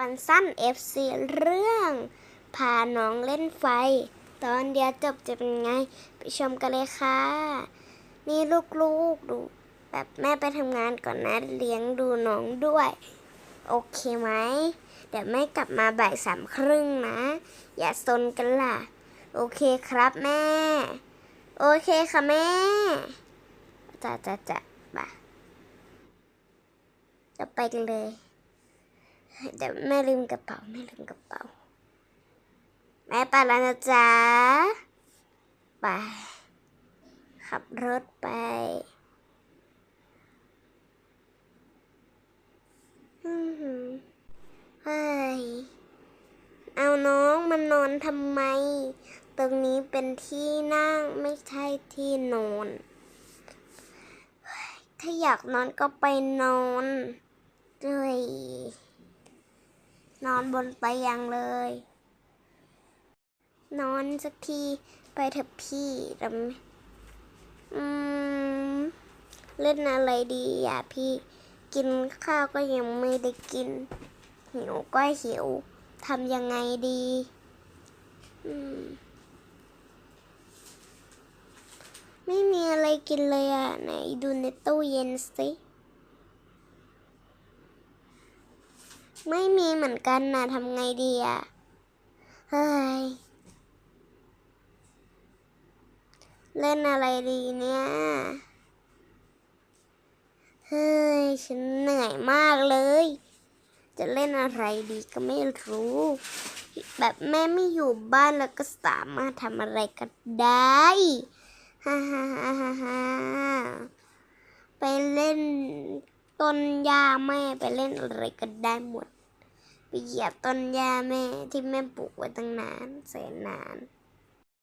ตอนสั้น FC เรื่องพาน้องเล่นไฟ ตอนเดียวจบจะเป็นไง ไปชมกันเลยค่ะ นี่ลูกๆดู แบบแม่ไปทำงานก่อนนะเลี้ยงดูน้องด้วย โอเคไหม เดี๋ยวแม่กลับมาบ่ายสามครึ่งนะ อย่าซนกันล่ะ โอเคครับแม่ โอเคค่ะแม่จะจะจะบ่าจะไปกันเลย เดี๋ยวแม่ลืมกระเป๋าแม่ลืมกระเป๋า แม่ไปแล้วนะจ๊ะ ไป ขับรถไปอื้อหือเฮ้ยเอาน้องมานนอนทำไม ตรงนี้เป็นที่นั่งไม่ใช่ที่นอน ถ้าอยากนอนก็ไปนอนด้วย นอนบนเตียงเลย นอนสักทีไปเถอะพี่รำอืม เล่นอะไรดีอะพี่ กินข้าวก็ยังไม่ได้กิน หิวก็หิวทำยังไงดี อืมไม่มีอะไรกินเลยอะ ไหนดูในตู้เย็นสิ ไม่มีเหมือนกันนะทำไงดีอะเฮ้ย เล่นอะไรดีเนี่ย เฮ้ย ฉันเหนื่อยมากเลย จะเล่นอะไรดีก็ไม่รู้ แบบแม่ไม่อยู่บ้านแล้วก็สามารถทำอะไรก็ได้ฮ่าฮ่าฮ่าฮ่าฮ่าไปเล่นต้นหญ้าแม่ไปเล่นอะไรก็ได้หมด ไปเหยียบต้นหญ้าแม่ที่แม่ปลูกไว้ตั้งนานแสนนาน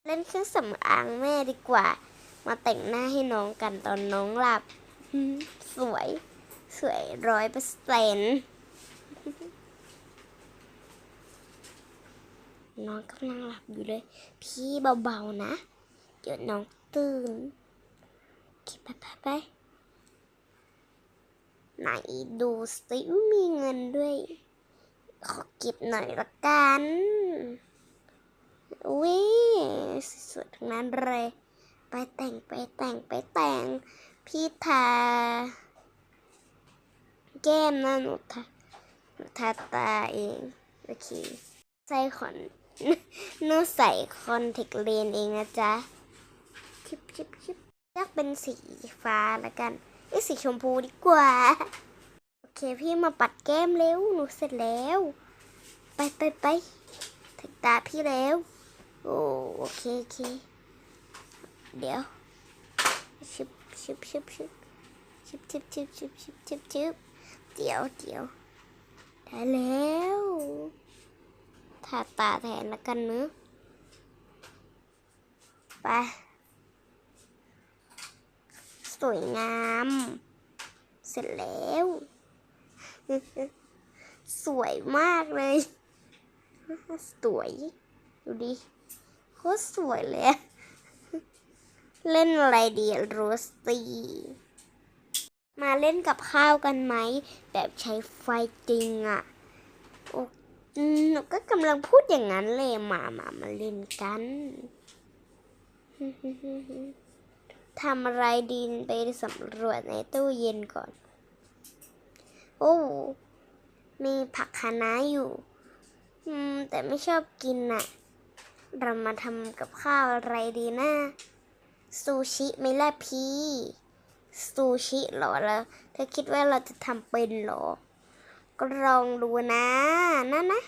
เล่นเครื่องสำอางแม่ดีกว่า มาแต่งหน้าให้น้องกันตอนน้องหลับ สวย สวยร้อยเปอร์เซ็นต์น้องกำลังหลับอยู่เลย พี่เบาๆนะ เดี๋ยวน้องตื่นโอเคไปไปไปไหนดูสิมีเงินด้วย ขอเก็บหน่อยละกันอุ้ยสวยๆทั้งนั้นเลย ไปแต่งไปแต่งไปแต่ง พี่ทาแก้มนะหนูทาหนูทาตาเอง โอเค ใส่ขนหนูใส่คอนแทคเลนเองนะจ๊ะชิบชิบชิบเลือกเป็นสีฟ้าละกันไอ้สีชมพูดีกว่า เคพี่มาปัดแก้มเร็วหนูเสร็จแล้ว ไปไปไปถึงตาพี่แล้ว โอ้โอเคโอเค เดี๋ยวชิบชิบชิบชิบชิบชิบชิบชิบชิบชิบชิบเดี๋ยวเดี๋ยวได้แล้วทาตาแทนละกันเนื้อไปสวยงาม เสร็จแล้ว สวยมากเลย สวย ดูดิโคตรสวยเลย เล่นอะไรดีอะโรสตีมาเล่นกับข้าวกันไหม แบบใช้ไฟจริงอะโอ้หนูก็กำลังพูดอย่างนั้นเลยมามามาเล่นกันทำอะไรดีไปสำรวจในตู้เย็นก่อน โอ้ มีผักคะน้าอยู่ อืม แต่ไม่ชอบกินน่ะ เรามาทำกับข้าวอะไรดีนะ ซูชิไหม่ล่ะพี่ ซูชิเหรอแล้วเธอคิดว่าเราจะทำเป็นเหรอ ก็ลองดูนะนะนนะ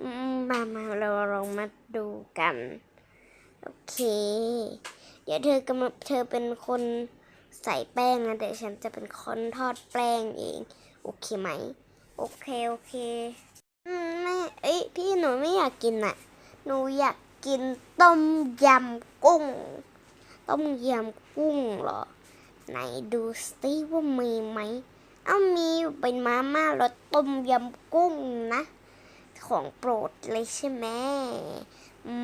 อืมมามาเราลองมาดูกัน โอเค เดี๋ยวเธอกำลังเธอเป็นคน ใส่แป้งนะเดี๋ยวฉันจะเป็นคนทอดแป้งเอง โอเคไหม โอเค โอเค อืมแม่เอ้ยพี่หนูไม่อยากกินอะ หนูอยากกินต้มยำกุ้ง ต้มยำกุ้งเหรอ ไหนดูสิว่ามีไหม เอามีเป็นมาม่ารสต้มยำกุ้งนะ ของโปรดเลยใช่ไหม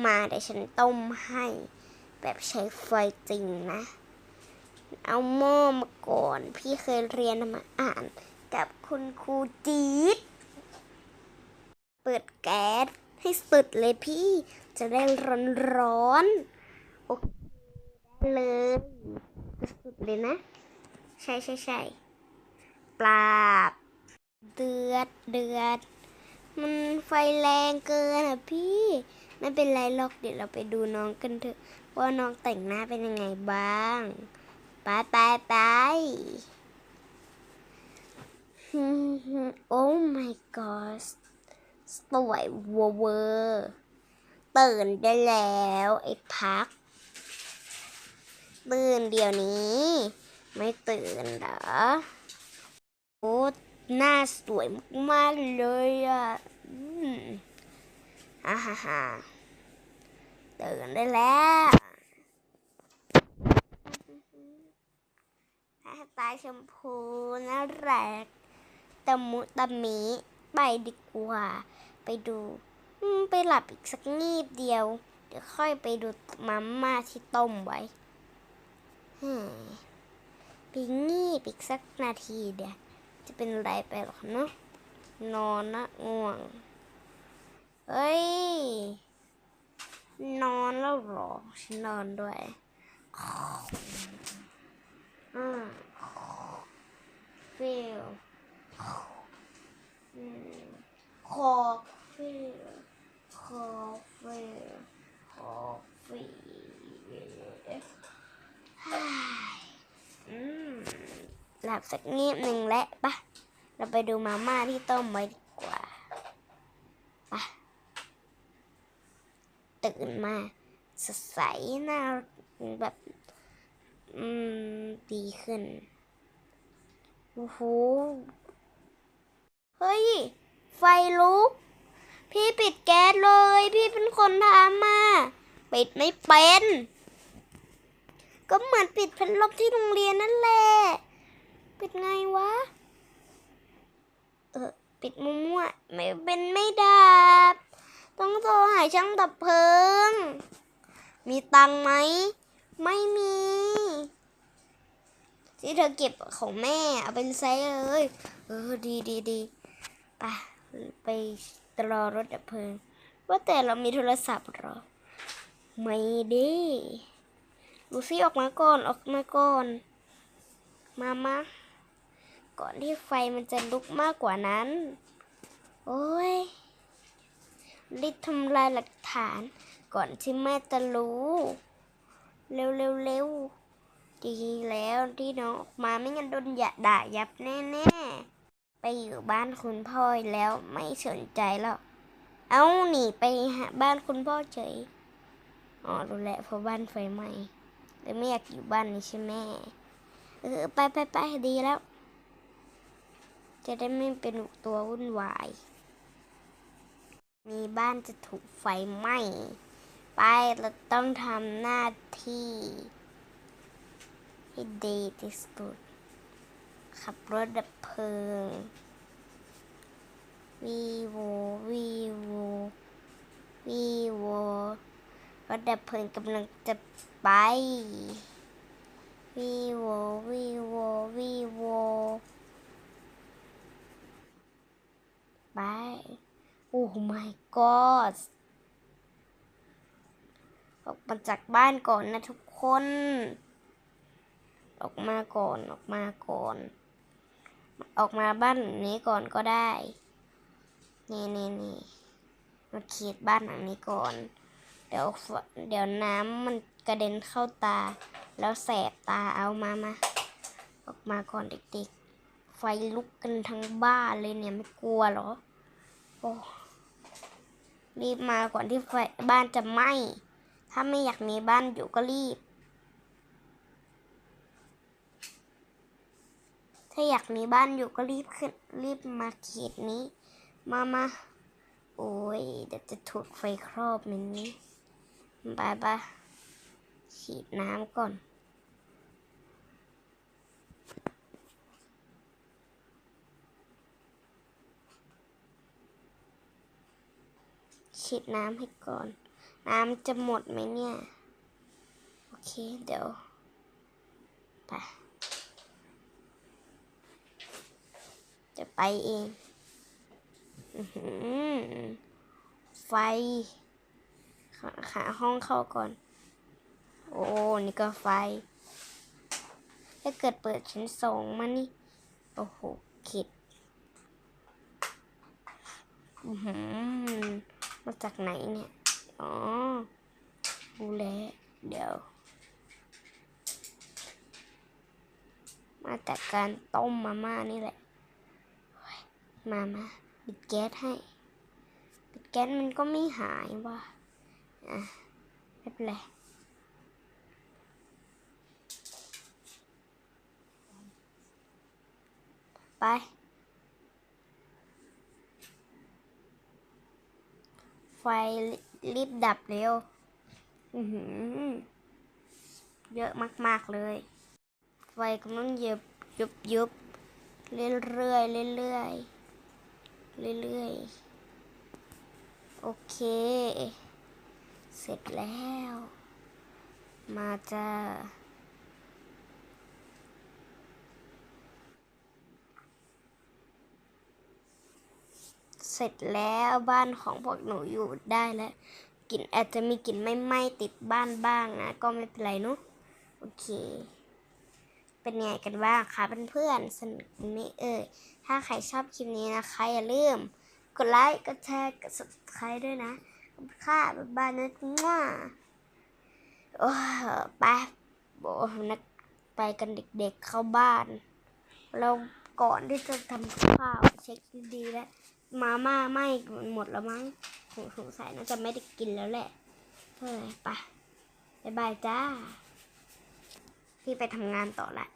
มาเดี๋ยวฉันต้มให้ แบบใช้ไฟจริงนะ เอาหม้อมาก่อน พี่เคยเรียนมาอ่าน กับคุณครูจี๊ด เปิดแก๊สให้สุดเลยพี่ จะได้ร้อนร้อนๆโอเคเลยสุดเลยนะ ใช่ใช่ใช่ปราบ เดือดเดือด มันไฟแรงเกินอะพี่ ไม่เป็นไรหรอกเดี๋ยวเราไปดูน้องกันเถอะ ว่าน้องแต่งหน้าเป็นยังไงบ้าง ไปไปไปโอ้ my god สวยเวอร์เตื่นได้แล้วไอ้พัก ตื่นเดี๋ยวนี้ ไม่ตื่นเหรอ โอ้หน้าสวยมากๆเลยอะอ่าฮ่าฮ่าตื่นได้แล้ว หน้าตาชมพูน่ารักตะมุตะมิไปดีกว่า ไปดู ไปหลับอีกสักงีบเดียว เดี๋ยวค่อยไปดูมาม่าที่ต้มไว้ฮไปงีบอีกสักนาทีเดียว จะเป็นไรไปหรอกเนาะนอนนะง่วงเฮ้ย นอนแล้วหรอ ฉันนอนด้วย อืมฟิลอืมคอฟิลคอฟิลคอฟิลอืมหลับสักงีบหนึ่งแล้วปะเราไปดูมาม่าที่ต้มไว้ดีกว่าปะตื่นมาสดใสน้าแบบ อืม ดีขึ้น โอ้โห เฮ้ย ไฟลุก พี่ปิดแก๊สเลย พี่เป็นคนทำมาปิดไม่เป็น ก็เหมือนปิดพัดลมที่โรงเรียนนั่นแหละ ปิดไงวะ เออ ปิดมั่วๆไม่เป็นไม่ดับ ต้องโทรหาช่างดับเพลิง มีตังไหม ไม่มีที่เธอเก็บของแม่ เอาไปใช้เลย เออ ดีดีดีไปไปรอรถดับเพลิง ว่าแต่เรามีโทรศัพท์เหรอ ไม่ดีลูซี่ออกมาก่อน ออกมาก่อน มามาก่อนที่ไฟมันจะลุกมากกว่านั้น โอ้ยรีบทำลายหลักฐานก่อนที่แม่จะรู้ เร็วเร็วเร็วดีแล้วที่น้องออกมาไม่งั้นโดนยด่ายับแน่ๆ ไปอยู่บ้านคุณพ่อแล้วไม่สนใจแล้ว เอาหนีไปหาบ้านคุณพ่อเฉย อ๋อรู้แล้วเพราะบ้านไฟไหม้เลยไม่อยากอยู่บ้านนี้ใช่ไหมเออไปไปไปดีแล้ว จะได้ไม่เป็นตัววุ่นวาย มีบ้านจะถูกไฟไหม้ ไปเราต้องทำหน้าที่ให้ดีที่สุด ขับรถดับเพลิง วีโววีโววีโวรถดับเพลิงกำลังจะไปวีโววีโววีโวไป โอ้ my god ออกมาจากบ้านก่อนนะทุกคน ออกมาก่อนออกมาก่อน ออกมาบ้านหลังนี้ก่อนก็ได้ นี่นี่นี่มาขีดบ้านหลังนี้ก่อน เดี๋ยวเดี๋ยวน้ำมันกระเด็นเข้าตา แล้วแสบตาเอามามาออกมาก่อนเด็กๆ ไฟลุกกันทั้งบ้านเลยเนี่ยไม่กลัวเหรอ โอ้รีบมาก่อนที่ไฟบ้านจะไหม้ ถ้าไม่อยากมีบ้านอยู่ก็รีบ ถ้าอยากมีบ้านอยู่ก็รีบขึ้น รีบมาเขตนี้ มามา โอ้ยเดี๋ยวจะถูกไฟครอบมันนี้ไปไปฉีดน้ำก่อนฉีดน้ำให้ก่อน น้ำจะหมดไหมเนี่ย โอเค เดี๋ยว ไปจะไปเองอื้อหือไฟหาห้องเข้าก่อน โอ้ นี่ก็ไฟ ถ้าเกิดเปิดชั้นสองมานี่ โอ้โหขิดอือหือมาจากไหนเนี่ย อ๋อดูแลวเดี๋ยว มาจากการต้มมาม่านี่แหละ มามาปิดแก๊สให้ ปิดแก๊สมันก็ไม่หายว่ะอะไม่เป็นไรไป ไฟ รีบดับเร็ว อือหือ เยอะมาก ๆ เลย ไฟกำลังเย็บยุบยุบเรื่อยเรื่อยๆเรื่อยๆเรื่อยๆโอเค เสร็จแล้ว มาจ้า เสร็จแล้วบ้านของพวกหนูอยู่ได้แล้วกลิ่นอาจจะมีกลิ่นไม่ไหม้ติดบ้านบ้างนะก็ไม่เป็นไรเนอะโอเค เป็นไงกันบ้างคะเพื่อนๆสนุกไหมเอ่ยถ้าใครชอบคลิปนี้นะคะ อย่าลืม กดไลค์กดแชร์กด subscribe ด้วยนะขอบคุณค่ะบ๊ายบายนะมั่วโอ้ไปโบนักไปกันเด็กๆเข้าบ้านเราก่อนที่จะทำข้าวเช็คดีๆแล้ว มาม่าไหม้หมดแล้วมั้งสงสงสัยน่าจะไม่ได้กินแล้วแหละเฮ้ยไปบายบายจ้า พี่ไปทำงานต่อละ